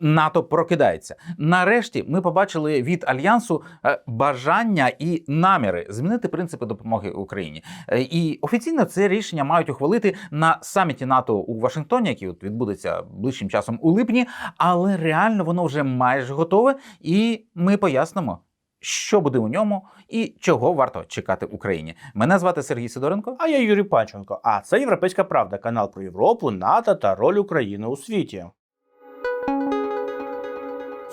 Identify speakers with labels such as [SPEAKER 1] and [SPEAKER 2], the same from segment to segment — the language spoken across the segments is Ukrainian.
[SPEAKER 1] НАТО прокидається. Нарешті ми побачили від альянсу е, бажання і наміри змінити принципи допомоги Україні. Е, І офіційно це рішення мають ухвалити на саміті НАТО у Вашингтоні, який от відбудеться ближчим часом у липні. Але реально воно вже майже готове, і ми пояснимо. Що буде у ньому і чого варто чекати Україні? Мене звати Сергій Сидоренко.
[SPEAKER 2] А я Юрій Панченко. А це Європейська Правда, канал про Європу, НАТО та роль України у світі.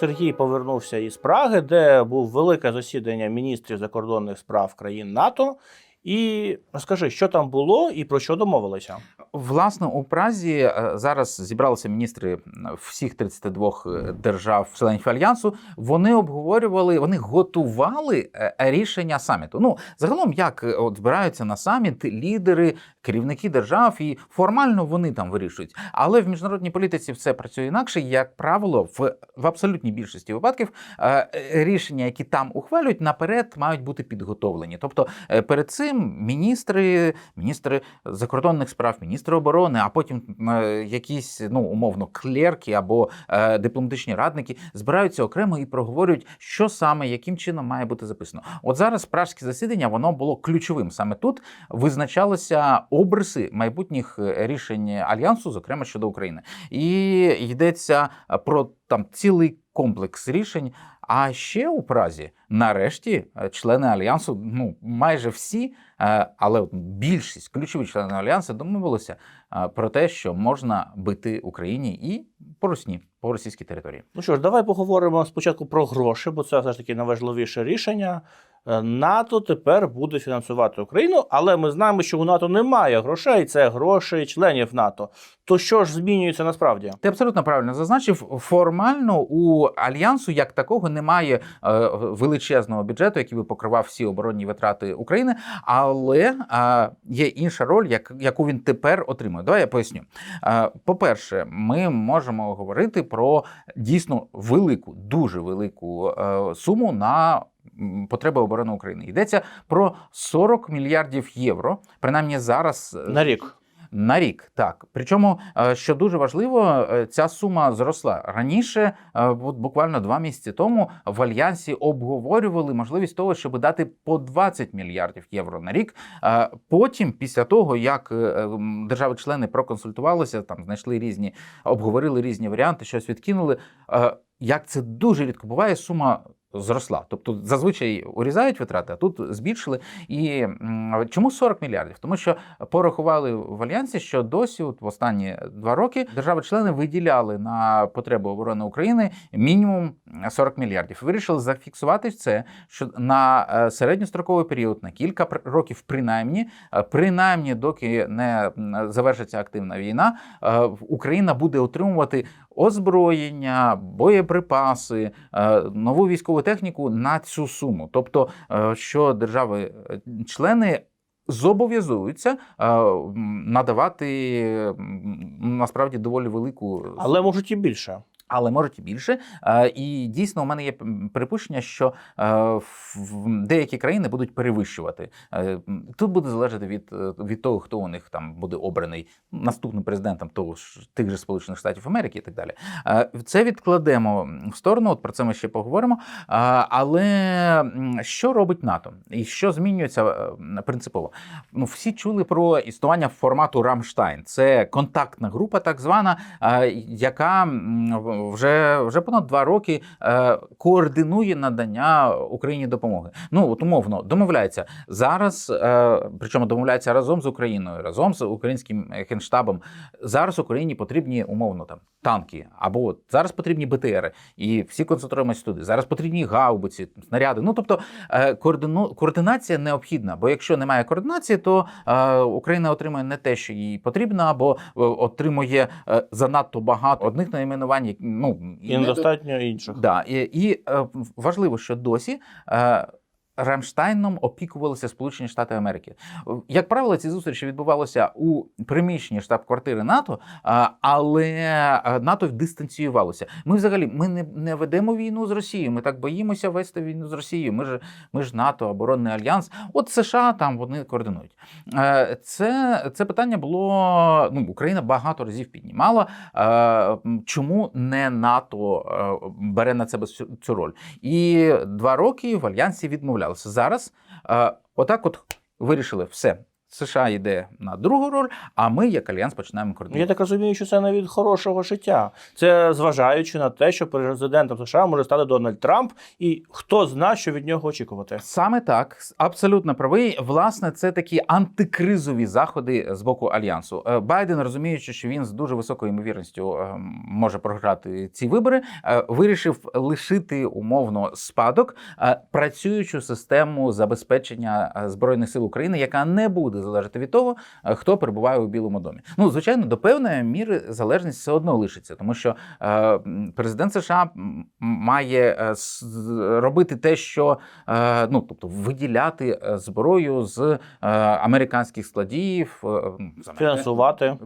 [SPEAKER 2] Сергій повернувся із Праги, де був велике засідання міністрів закордонних справ країн НАТО. І розкажи, що там було і про що домовилися.
[SPEAKER 1] Власне, у Празі е, зараз зібралися міністри всіх 32 держав членів альянсу. Вони обговорювали, вони готували е, рішення саміту. Ну загалом, як е, от збираються на саміт лідери, керівники держав, і формально вони там вирішують. Але в міжнародній політиці все працює інакше. Як правило, в, в абсолютній більшості випадків е, рішення, які там ухвалюють, наперед мають бути підготовлені. Тобто е, перед цим міністри, міністри закордонних справ, міністри оборони, а потім е, якісь ну умовно клерки або е, дипломатичні радники збираються окремо і проговорюють, що саме, яким чином має бути записано. От зараз пражське засідання воно було ключовим. Саме тут визначалися обриси майбутніх е, рішень альянсу, зокрема щодо України, і йдеться про там цілий комплекс рішень. А ще у Празі, нарешті, е, члени альянсу, ну майже всі, е, але більшість ключові члени альянсу домовилися е, про те, що можна бити Україні і по Русні, по російській території.
[SPEAKER 2] Ну що ж, давай поговоримо спочатку про гроші, бо це все ж таки найважливіше рішення. Е, НАТО тепер буде фінансувати Україну, але ми знаємо, що у НАТО немає грошей, це гроші членів НАТО. То що ж змінюється насправді?
[SPEAKER 1] Ти абсолютно правильно зазначив. Формально у альянсу як такого немає е, величезного бюджету, який би покривав всі оборонні витрати України. Але е, є інша роль, як, яку він тепер отримує. Давай я поясню. По-перше, ми можемо говорити про дійсно велику, дуже велику суму на потреби оборони України. Йдеться про 40 мільярдів євро. Принаймні зараз е,
[SPEAKER 2] На рік.
[SPEAKER 1] на рік, так. Причому, е, що дуже важливо, е, ця сума зросла раніше. От буквально два місяці тому в альянсі обговорювали можливість того, щоб дати по 20 мільярдів євро на рік. Потім, після того, як держави-члени проконсультувалися, там знайшли різні, обговорили різні варіанти, щось відкинули. Як це дуже рідко буває, сума. Зросла, тобто зазвичай урізають витрати, а тут збільшили. І чому 40 мільярдів? Тому що порахували в альянсі, що досі, от в останні два роки, держави-члени виділяли на потребу оборони України мінімум 40 мільярдів. Вирішили зафіксувати це, що на е, середньостроковий період, на кілька років, принаймні, е, принаймні, доки не завершиться активна війна, е, Україна буде отримувати озброєння, боєприпаси, е, нову військову техніку на цю суму. Тобто, е, що держави-члени зобов'язуються е, надавати насправді доволі велику
[SPEAKER 2] Але можуть і більше.
[SPEAKER 1] Але можуть і більше. Е, І дійсно, у мене є припущення, що е, деякі країни будуть перевищувати. Е, Тут буде залежати від, від того, хто у них там буде обраний наступним президентом того ж тих же Сполучених Штатів Америки і так далі. Це відкладемо в сторону. От про це ми ще поговоримо. Але що робить НАТО і що змінюється принципово? Ну, всі чули про існування формату Рамштайн. Це контактна група, так звана, яка вже, вже понад два роки е, координує надання Україні допомоги. Ну от умовно домовляється зараз, е, причому домовляється разом з Україною, разом з українським генштабом. Зараз Україні потрібні умовно там танки, або зараз потрібні БТРи, і всі концентруємося туди. Зараз потрібні гаубиці, снаряди. Ну тобто е, координу, координація необхідна, бо якщо немає координації, то Україна отримує не те, що їй потрібно, або отримує занадто багато одних найменувань, ну
[SPEAKER 2] І недостатньо інших.
[SPEAKER 1] Да, і, і е, важливо, що досі е, Рамштайном опікувалися Сполучені Штати Америки. Як правило, ці зустрічі відбувалися у приміщенні штаб-квартири НАТО, але е, НАТО дистанціювалося. Ми взагалі ми не, не ведемо війну з Росією. Ми так боїмося вести війну з Росією. Ми ж ми ж НАТО, оборонний альянс. От США там вони координують. Е, Це, це питання було. Ну, Україна багато разів піднімала. Е, Чому не НАТО бере на себе цю, роль? І два роки в альянсі відмовлялися. Зараз е, отак, от вирішили все. США йде на другу роль, а ми, як альянс, починаємо
[SPEAKER 2] Ну, Я так розумію, що це не від хорошого життя. Це зважаючи на те, що президентом США може стати Дональд Трамп, і хто знає, що від нього очікувати.
[SPEAKER 1] Саме так, абсолютно правий. Власне, це такі антикризові заходи з боку альянсу. Е, Байден, розуміючи, що він з дуже високою ймовірністю е, може програти ці вибори, е, вирішив лишити умовно спадок працюючу систему забезпечення збройних сил України, яка не буде залежати від того, е, хто перебуває у Білому домі. Ну, звичайно, до певної міри залежність все одно лишиться, тому що е, президент США має е, робити те, що ну тобто виділяти зброю з американських складів,
[SPEAKER 2] Фінансувати.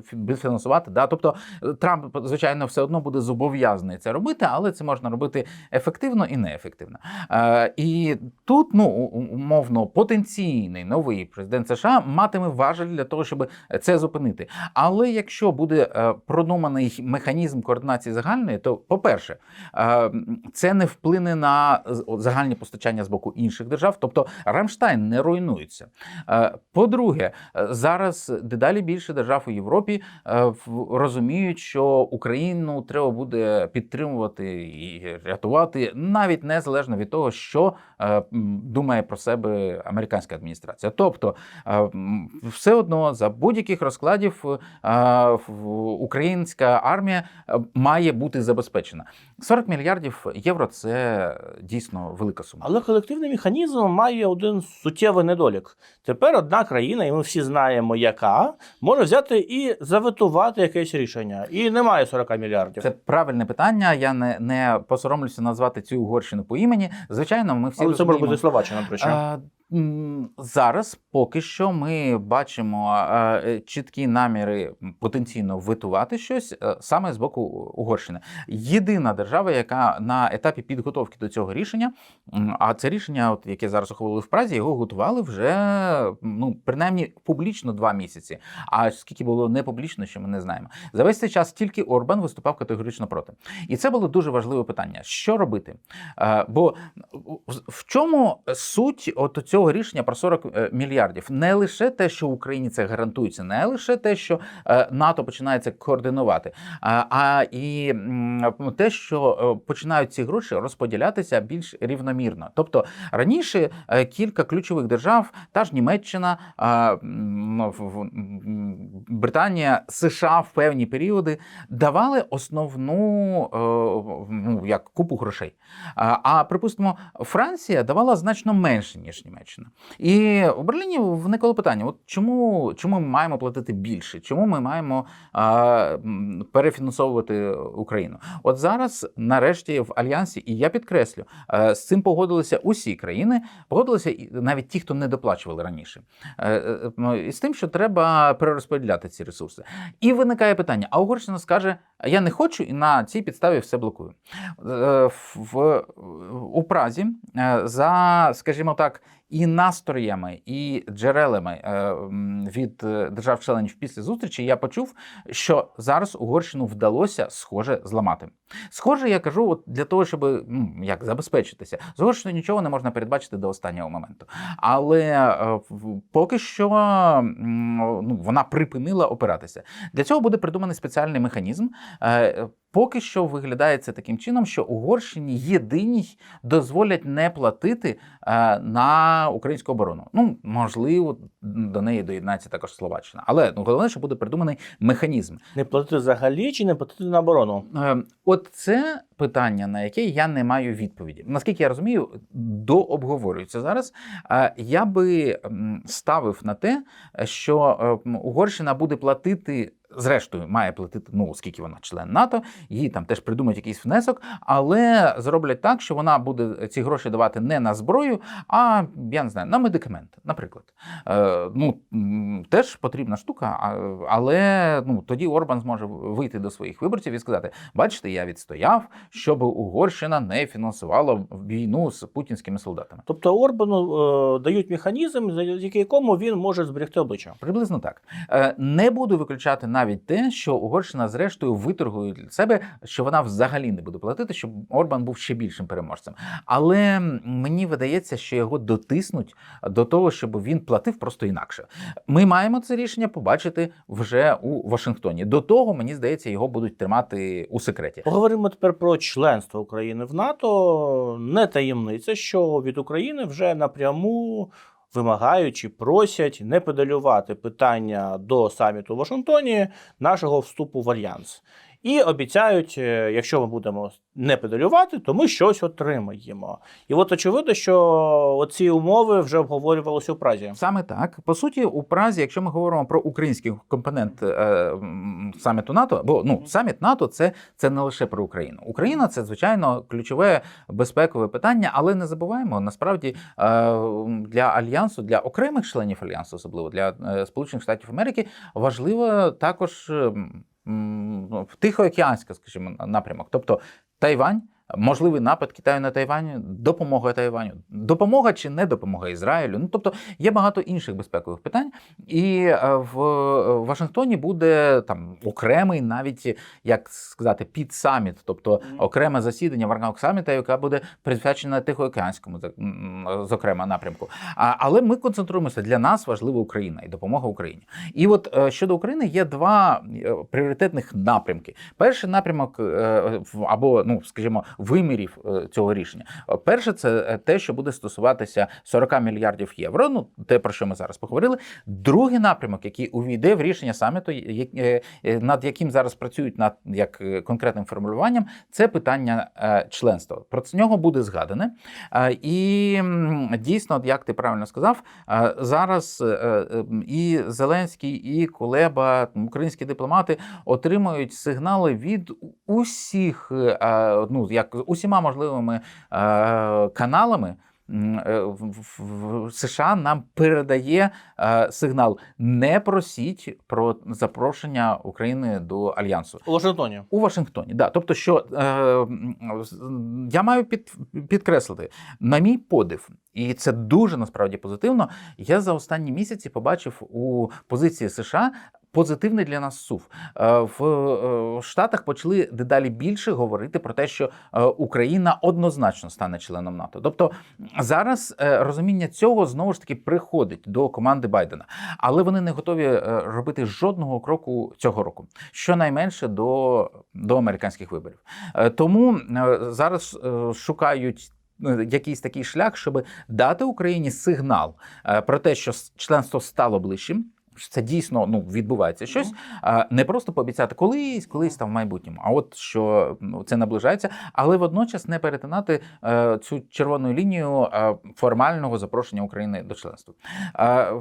[SPEAKER 1] Фінансувати. Да? Тобто Трамп, звичайно, все одно буде зобов'язаний це робити, але це можна робити ефективно і неефективно. І тут, ну умовно, потенційний новий президент США матиме важель для того, щоб це зупинити. Але якщо буде е, продуманий механізм координації загальної, то, по-перше, е, це не вплине на загальні постачання з боку інших держав, тобто Рамштайн не руйнується. Е, По-друге, е, зараз дедалі більше держав у Європі е, розуміють, що Україну треба буде підтримувати і рятувати навіть незалежно від того, що е, думає про себе американська адміністрація. Тобто, е, все одно за будь-яких розкладів е, українська армія е, має бути забезпечена. 40 мільярдів євро це дійсно велика сума.
[SPEAKER 2] Але колективний механізм має один суттєвий недолік. Тепер одна країна, і ми всі знаємо, яка, може взяти і заветувати якесь рішення. І немає 40 мільярдів.
[SPEAKER 1] Це правильне питання. Я не, не посоромлюся назвати цю Угорщину по імені. Звичайно, ми всі
[SPEAKER 2] Але це може
[SPEAKER 1] розуміємо,
[SPEAKER 2] бути Словаччина, причому.
[SPEAKER 1] Зараз поки що ми бачимо е, чіткі наміри потенційно витувати щось е, саме з боку Угорщини. Єдина держава, яка на етапі підготовки до цього рішення, а це рішення, от яке зараз ухвалили в Празі, його готували вже ну принаймні публічно два місяці. А скільки було не публічно, ще ми не знаємо. За весь цей час тільки Орбан виступав категорично проти, і це було дуже важливе питання: що робити? Е, Бо в чому суть от цього рішення про 40 е, мільярдів? Не лише те, що Україні це гарантується, не лише те, що е, НАТО починає це координувати, а- і те, що е, починають ці гроші розподілятися більш рівномірно. Тобто раніше кілька ключових держав, та ж Німеччина, Британія, США в певні періоди давали основну ну, як купу грошей. А припустимо, Франція давала значно менше, ніж Німеччина. І у Берліні виникло питання: от чому, чому ми маємо платити більше? Чому ми маємо а, перефінансовувати Україну? От зараз, нарешті, в альянсі, і я підкреслю, е, з цим погодилися усі країни, погодилися і навіть ті, хто не доплачували раніше. Е, е, ну, І з тим, що треба перерозподіляти ці ресурси. І виникає питання: а Угорщина скаже: я не хочу, і на цій підставі все блокую. Е, В, у Празі за, скажімо так, і настроями, і джерелами е, від е, держав-членів після зустрічі я почув, що зараз Угорщину вдалося схоже зламати. Схоже, я кажу, от для того, щоб як забезпечитися, з Угорщиною нічого не можна передбачити до останнього моменту. Але е, поки що ну, вона припинила опиратися. Для цього буде придуманий спеціальний механізм. Поки що виглядає це таким чином, що Угорщині єдиній дозволять не платити е, на українську оборону. Ну, можливо, до неї доєднається також Словаччина. Але ну головне, що буде придуманий механізм.
[SPEAKER 2] Не платити взагалі чи не платити на оборону?
[SPEAKER 1] Е, От це питання, на яке я не маю відповіді. Наскільки я розумію, дообговорюється зараз. Я би ставив на те, що е, Угорщина буде платити. Зрештою, має платити, ну оскільки вона член НАТО, їй там теж придумають якийсь внесок, але зроблять так, що вона буде ці гроші давати не на зброю, а я не знаю, на медикаменти, наприклад. Е, ну теж потрібна штука, але ну тоді Орбан зможе вийти до своїх виборців і сказати: бачите, я відстояв, щоб Угорщина не фінансувала війну з путінськими солдатами.
[SPEAKER 2] Тобто Орбану е, дають механізм, завдяки якому він може зберегти обличчя.
[SPEAKER 1] Приблизно так. Е, Не буду виключати навіть те, що Угорщина зрештою виторгує для себе, що вона взагалі не буде платити, щоб Орбан був ще більшим переможцем. Але мені видається, що його дотиснуть до того, щоб він платив просто інакше. Ми маємо це рішення побачити вже у Вашингтоні. До того мені здається, його будуть тримати у секреті.
[SPEAKER 2] Поговоримо тепер про членство України в НАТО. Не таємниця, що від України вже напряму вимагають чи просять не педалювати питання до саміту в Вашингтоні нашого вступу в альянс. І обіцяють, е, якщо ми будемо не педалювати, то ми щось отримаємо. І от очевидно, що оці умови вже обговорювалися у Празі.
[SPEAKER 1] Саме так. По суті, у Празі, якщо ми говоримо про український компонент е, саміту НАТО, бо ну саміт НАТО це, це не лише про Україну. Україна це звичайно ключове безпекове питання, але не забуваємо насправді е, для альянсу, для окремих членів альянсу, особливо для е, Сполучених Штатів Америки, важливо також ну, тихоокеанська, скажімо, напрямок, тобто Тайвань. Можливий напад Китаю на Тайвань, допомога Тайваню, допомога чи не допомога Ізраїлю. Ну тобто є багато інших безпекових питань, і е, в Вашингтоні буде там окремий, навіть як сказати, підсаміт, тобто окреме засідання Варнаук саміта, яке буде присвячене Тихоокеанському, зокрема напрямку. А, але ми концентруємося для нас важлива Україна і допомога Україні. І от е, щодо України є два е, пріоритетних напрямки. Перший напрямок е, в- або, ну скажімо, вимірів е, цього рішення. Е, Перше, це е, те, що буде стосуватися 40 мільярдів євро. Ну те про що ми зараз поговорили. Другий напрямок, який увійде в рішення саміту, над яким зараз працюють над як конкретним формулюванням, це питання членства. Про це нього буде згадане. І дійсно, як ти правильно сказав, зараз і Зеленський, і Кулеба, українські дипломати отримують сигнали від усіх, ну як усіма можливими е, каналами. е, в США нам передає е, сигнал: не просіть про запрошення України до альянсу.
[SPEAKER 2] У Вашингтоні.
[SPEAKER 1] У Вашингтоні, да. Тобто, що е, я маю під, підкреслити, на мій подив, і це дуже насправді позитивно. Я за останні місяці побачив у позиції США. Позитивний для нас сув Е, в е, Штатах почали дедалі більше говорити про те, що е, Україна однозначно стане членом НАТО. Тобто зараз розуміння цього знову ж таки приходить до команди Байдена, але вони не готові робити жодного кроку цього року щонайменше до, до американських виборів. Тому зараз шукають. Якийсь такий шлях, щоб дати Україні сигнал про те, що членство стало ближчим, це дійсно ну відбувається щось. А, Не просто пообіцяти колись, колись там в майбутньому, а от що ну, це наближається, але водночас не перетинати е, цю червону лінію е, формального запрошення України до членства. Е,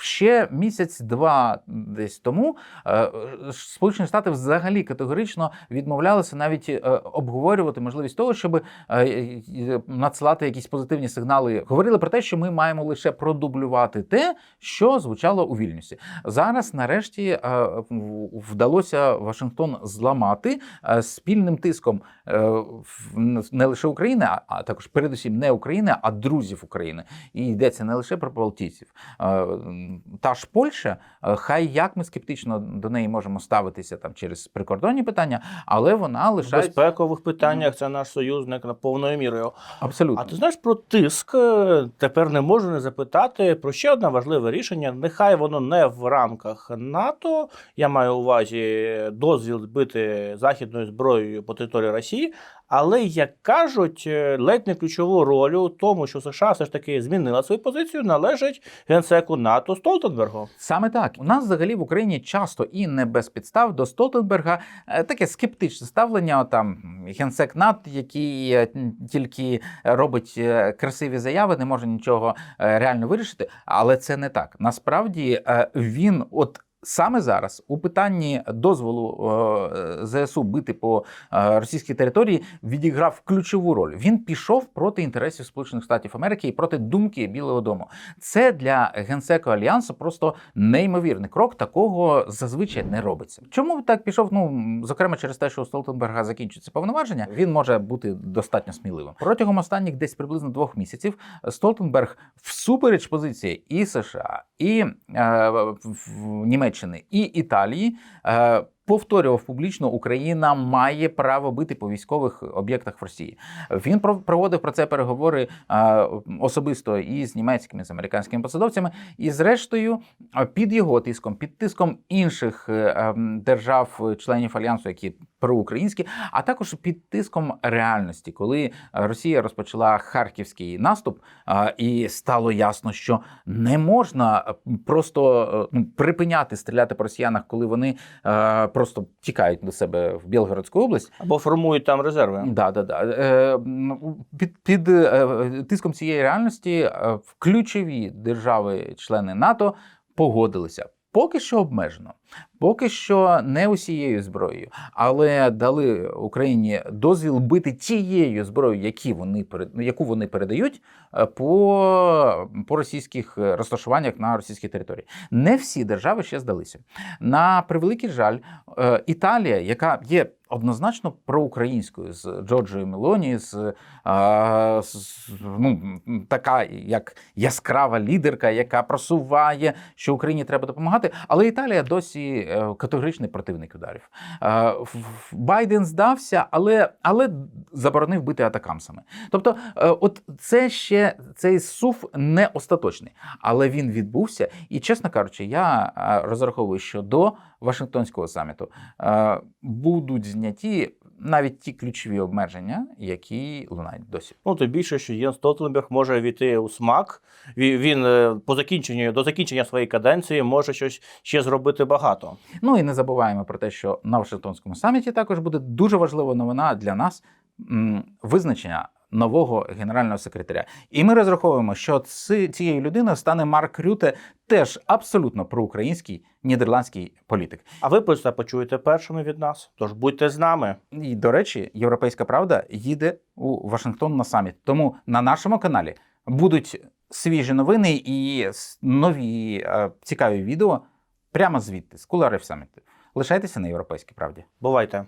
[SPEAKER 1] ще місяць-два десь тому е, Сполучені Штати взагалі категорично відмовлялися навіть е, обговорювати можливість того, щоб е, е, надсилати якісь позитивні сигнали. Говорили про те, що ми маємо лише продублювати те, що звучало у Вільнюсі. Зараз, нарешті, е, вдалося Вашингтон зламати е, спільним тиском е, не лише України, а- також передусім не України, а друзів України. І йдеться не лише про Балтійців. Та ж Польща, хай як ми скептично до неї можемо ставитися там через прикордонні питання, але вона
[SPEAKER 2] В
[SPEAKER 1] лишається
[SPEAKER 2] безпекових питаннях це наш союзник на повною мірою.
[SPEAKER 1] абсолютно.
[SPEAKER 2] А ти знаєш про тиск? Тепер не можу не запитати про ще одне важливе рішення. Нехай воно не в рамках НАТО. Я маю увазі дозвіл збити західною зброєю по території Росії, Але як кажуть, е, ледь не ключову роль у тому, що США все ж таки змінила свою позицію, належить генсеку НАТО Столтенбергу.
[SPEAKER 1] Саме так у нас взагалі в Україні часто і не без підстав до Столтенберга е, таке скептичне ставлення. Там генсек НАТО, який е, тільки робить красиві заяви, не може нічого реально вирішити. Але це не так. Насправді він от. Саме зараз у питанні дозволу е, ЗСУ бити по е, російській території відіграв ключову роль. Він пішов проти інтересів Сполучених Штатів Америки і проти думки Білого Дому. Це для генсека альянсу просто неймовірний крок. Такого зазвичай не робиться. Чому так пішов? Ну зокрема, через те, що у Столтенберга закінчується повноваження, він може бути достатньо сміливим. Протягом останніх десь приблизно двох місяців Столтенберг всупереч позиції і США, і е, в Німеччини, і Італії. Е, Повторював публічно, Україна має право бити по військових об'єктах в Росії. Він про- проводив про це переговори е, особисто і з німецькими, з американськими посадовцями, і зрештою, е, під його тиском, під тиском інших ем, держав, членів альянсу, які проукраїнські, а також під тиском реальності, коли Росія розпочала харківський наступ, е, і стало ясно, що не можна е, просто е, ну, припиняти стріляти по росіянах, коли вони е, просто тікають до себе в Білгородську область.
[SPEAKER 2] Або формують там резерви.
[SPEAKER 1] Да, да, да. Е, під, під е, тиском цієї реальності е, в ключові держави-члени НАТО погодилися. Поки що обмежено, поки що не усією зброєю, але дали Україні дозвіл бити тією зброєю, які вони ну, яку вони передають е, по, по російських е, розташуваннях на російській території. Не всі держави ще здалися. На превеликий жаль, е, Італія, яка є однозначно проукраїнською з Джорджою Мелоні, з, з ну, така як яскрава лідерка, яка просуває, що Україні треба допомагати. Але Італія досі е, категоричний противник ударів. Е, Байден здався, але, але заборонив бити атакамсами. Тобто, е, от це ще цей сув не остаточний, але він відбувся. І, чесно кажучи, я розраховую, що до Вашингтонського саміту будуть зняті навіть ті ключові обмеження, які лунають досі.
[SPEAKER 2] Ну, тим більше, що Єн Столтенберг може війти у смак. Він, він е, по закінченню до закінчення своєї каденції може щось ще зробити багато.
[SPEAKER 1] Ну і не забуваємо про те, що на Вашингтонському саміті також буде дуже важлива новина для нас визначення. Нового генерального секретаря, і ми розраховуємо, що ці, цією людиною стане Марк Рюте, теж абсолютно проукраїнський нідерландський політик.
[SPEAKER 2] А ви про це почуєте першими від нас. Тож будьте з нами.
[SPEAKER 1] І до речі, Європейська Правда їде у Вашингтон на саміт. Тому на нашому каналі будуть свіжі новини і нові е, цікаві відео прямо звідти з куларів саміту. Лишайтеся на Європейській правді.
[SPEAKER 2] Бувайте.